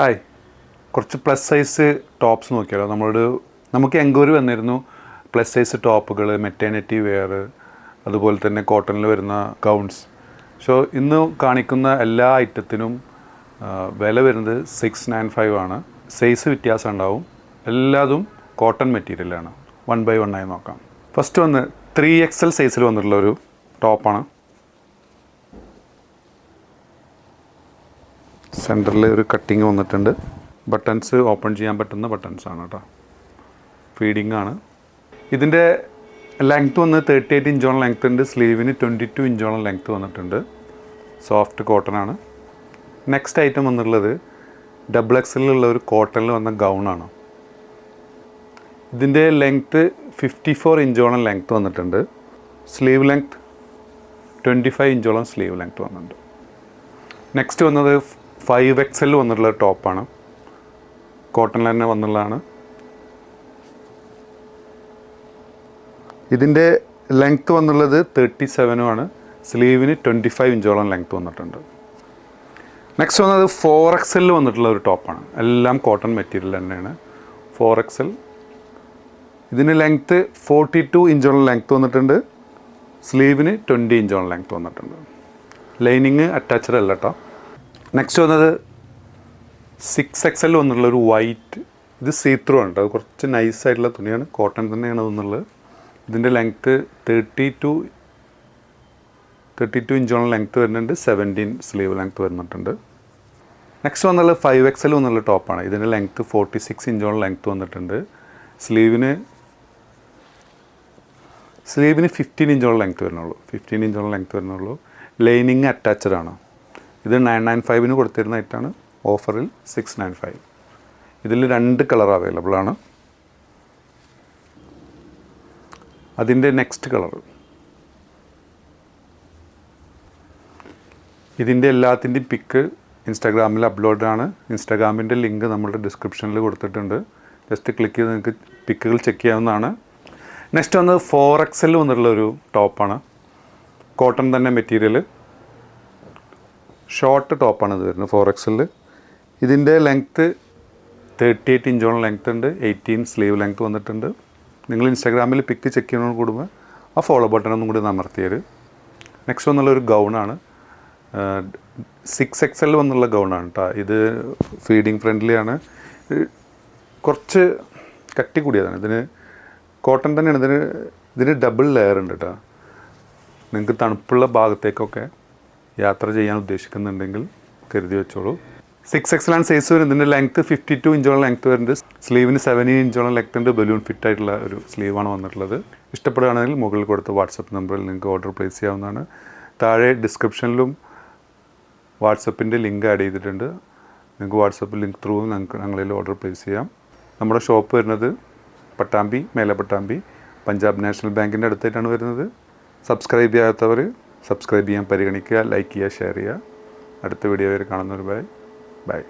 Hi കുറച്ച് plus size tops നോക്കിയാലോ. നമ്മളോട് നമുക്ക് എൻക്വയറി വന്നിരുന്നു. പ്ലസ് സൈസ് ടോപ്പുകൾ മെറ്റേണിറ്റി വെയർ അതുപോലെ തന്നെ കോട്ടണിൽ വരുന്ന ഗൗൺസ് സോ ഇന്ന് കാണിക്കുന്ന എല്ലാ ഐറ്റത്തിനും വില വരുന്നത് സിക്സ് നയൻ ഫൈവ് ആണ്. സൈസ് വ്യത്യാസം ഉണ്ടാവും. എല്ലാതും കോട്ടൺ മെറ്റീരിയലാണ് വൺ ബൈ വൺ ആയി നോക്കാം. ഫസ്റ്റ് വന്ന് ത്രീ എക്സൽ സൈസിൽ വന്നിട്ടുള്ള ഒരു ടോപ്പാണ് സെന്ററിൽ ഒരു കട്ടിങ് വന്നിട്ടുണ്ട്. ബട്ടൺസ് ഓപ്പൺ ചെയ്യാൻ പറ്റുന്ന ബട്ടൺസ് ആണ് കേട്ടോ. ഫീഡിംഗ് ആണ്. ഇതിന്റെ ലെങ്ത്ത് വന്ന് തേർട്ടി എയ്റ്റ് ഇഞ്ചോളം ലെങ്ത്ത് ഉണ്ട്. സ്ലീവിന് ട്വന്റി ടു ഇഞ്ചോളം ലെങ്ത്ത് വന്നിട്ടുണ്ട്. സോഫ്റ്റ് കോട്ടൺ ആണ്. നെക്സ്റ്റ് ഐറ്റം വന്നിട്ടുള്ളത് ഡബിൾ എക്സലിലുള്ള ഒരു കോട്ടണിൽ വന്ന ഗൗണാണ് ഇതിന്റെ ലെങ്ത്ത് ഫിഫ്റ്റി ഫോർ ഇഞ്ചോളം ലെങ്ത്ത് വന്നിട്ടുണ്ട്. സ്ലീവ് ലെങ്ത്ത് ട്വന്റി ഫൈവ് ഇഞ്ചോളം സ്ലീവ് ലെങ്ത്ത് വന്നിട്ടുണ്ട്. നെക്സ്റ്റ് വന്നത് ഫൈവ് എക്സൽ വന്നിട്ടുള്ള ടോപ്പാണ് കോട്ടൺ തന്നെ വന്നുള്ളതാണ് ഇതിന്റെ ലെങ്ത്ത് വന്നുള്ളത് തേർട്ടി സെവനുമാണ് സ്ലീവിന് ട്വന്റി ഫൈവ് ഇഞ്ചോളം ലെങ്ത്ത് വന്നിട്ടുണ്ട്. നെക്സ്റ്റ് വന്നത് ഫോർ എക്സലിൽ വന്നിട്ടുള്ള ഒരു ടോപ്പാണ് എല്ലാം കോട്ടൺ മെറ്റീരിയൽ തന്നെയാണ്. ഫോർ എക്സൽ ഇതിന് ലെങ്ത്ത് ഫോർട്ടി ടു ഇഞ്ചോളം ലെങ്ത്ത് വന്നിട്ടുണ്ട്. സ്ലീവിന് ട്വന്റി ഇഞ്ചോളം ലെങ്ത്ത് വന്നിട്ടുണ്ട്. ലൈനിങ് അറ്റാച്ച്ഡ് അല്ല കേട്ടോ നെക്സ്റ്റ് വന്നത് സിക്സ് എക്സൽ വന്നിട്ടുള്ള ഒരു വൈറ്റ് ഇത് സീത്രൂ കേട്ടോ അത് കുറച്ച് നൈസ് ആയിട്ടുള്ള തുണിയാണ്. കോട്ടൺ തന്നെയാണ് അതെന്നുള്ളത് ഇതിന്റെ length thirty two thirty two ഇഞ്ചോളം length വരുന്നുണ്ട് സെവന്റീൻ സ്ലീവ് ലെങ്ത്ത് വരുന്നിട്ടുണ്ട് നെക്സ്റ്റ് വന്നുള്ള ഫൈവ് എക്സൽ വന്നുള്ള ടോപ്പാണ് ഇതിന്റെ ലെങ്ത്ത് ഫോർട്ടി സിക്സ് ഇഞ്ചോളം ലെങ്ത്ത് വന്നിട്ടുണ്ട്. സ്ലീവിന് സ്ലീവിന് ഫിഫ്റ്റീൻ ഇഞ്ചോളം ലെങ്ത്ത് വരുന്നുള്ളൂ. ഫിഫ്റ്റീൻ ഇഞ്ചോളം ലെങ്ത്ത് വരുന്നുള്ളൂ. ലൈനിങ് അറ്റാച്ച്ഡ് ആണ്. ഇത് നയൻ നയൻ ഫൈവിന് കൊടുത്തിരുന്ന ഐറ്റാണ് ഓഫറിൽ സിക്സ് നയൻ ഫൈവ് ഇതിൽ രണ്ട് കളർ അവൈലബിൾ ആണ്. അതിന്റെ നെക്സ്റ്റ് കളർ ഇതിന്റെ എല്ലാത്തിന്റെയും പിക്ക് ഇൻസ്റ്റാഗ്രാമിൽ അപ്ലോഡ് ആണ്. ഇൻസ്റ്റാഗ്രാമിന്റെ ലിങ്ക് നമ്മളുടെ ഡിസ്ക്രിപ്ഷനിൽ കൊടുത്തിട്ടുണ്ട്. ജസ്റ്റ് ക്ലിക്ക് ചെയ്ത് നിങ്ങൾക്ക് പിക്കുകൾ ചെക്ക് ചെയ്യാവുന്നതാണ്. നെക്സ്റ്റ് വന്നത് ഫോർ എക്സൽ വന്നിട്ടുള്ളൊരു ടോപ്പാണ് കോട്ടൺ തന്നെ മെറ്റീരിയൽ ഷോർട്ട് ടോപ്പാണ് ഇത് വരുന്നത് ഫോർ എക്സിൽ ഇതിന്റെ ലെങ്ത്ത് തേർട്ടി എയ്റ്റ് ഇഞ്ചോളം ലെങ്ത് ഉണ്ട് എയ്റ്റീൻ സ്ലീവ് ലെങ്ത് വന്നിട്ടുണ്ട്. നിങ്ങൾ ഇൻസ്റ്റാഗ്രാമിൽ പിക്ക് ചെക്ക് ചെയ്യുന്നതോട് കൂടുമ്പോൾ ആ ഫോളോ ബട്ടൺ ഒന്നും കൂടി അമർത്തിയത് നെക്സ്റ്റ് വന്നുള്ള ഒരു ഗൗണാണ് സിക്സ് എക്സ് എൽ വന്നുള്ള ഗൗണാണ് കേട്ടോ ഇത് ഫീഡിങ് ഫ്രണ്ട്ലിയാണ് കുറച്ച് കട്ടി കൂടിയതാണ്. ഇതിന് കോട്ടൺ തന്നെയാണ്. ഇതിന് ഇതിന് ഡബിൾ ലെയർ ഉണ്ട് കേട്ടോ നിങ്ങൾക്ക് തണുപ്പുള്ള ഭാഗത്തേക്കൊക്കെ യാത്ര ചെയ്യാൻ ഉദ്ദേശിക്കുന്നുണ്ടെങ്കിൽ കരുതി വെച്ചോളൂ. സിക്സ് എക്സലാണ് സൈസ് വരും ഇതിന്റെ ലെങ്ത്ത് ഫിഫ്റ്റി ടു ഇഞ്ചോളം ലെങ്ത്ത് വരുന്നുണ്ട്. സ്ലീവിന് സെവന്റീൻ ഇഞ്ചോളം ലെങ്ത്ത് ഉണ്ട്. ബലൂൺ ഫിറ്റ് ആയിട്ടുള്ള ഒരു സ്ലീവാണ് വന്നിട്ടുള്ളത്. ഇഷ്ടപ്പെടുകയാണെങ്കിൽ മുകളിൽ കൊടുത്ത വാട്സപ്പ് നമ്പറിൽ നിങ്ങൾക്ക് ഓർഡർ പ്ലേസ് ചെയ്യാവുന്നതാണ്. താഴെ ഡിസ്ക്രിപ്ഷനിലും വാട്സപ്പിന്റെ ലിങ്ക് ആഡ് ചെയ്തിട്ടുണ്ട്. നിങ്ങൾക്ക് വാട്സപ്പ് ലിങ്ക് ത്രൂ ഞങ്ങൾക്ക് ഞങ്ങളിൽ ഓർഡർ പ്ലേസ് ചെയ്യാം. നമ്മുടെ ഷോപ്പ് വരുന്നത് പട്ടാമ്പി മേലെ പട്ടാമ്പി പഞ്ചാബ് നാഷണൽ ബാങ്കിന്റെ അടുത്തായിട്ടാണ് വരുന്നത്. സബ്സ്ക്രൈബ് ചെയ്യാത്തവർ സബ്സ്ക്രൈബ് ചെയ്യാൻ പരിഗണിക്കുക ലൈക്ക് ചെയ്യുക ഷെയർ ചെയ്യുക. അടുത്ത വീഡിയോ വരെ കാണുന്നവർ ബൈ ബൈ.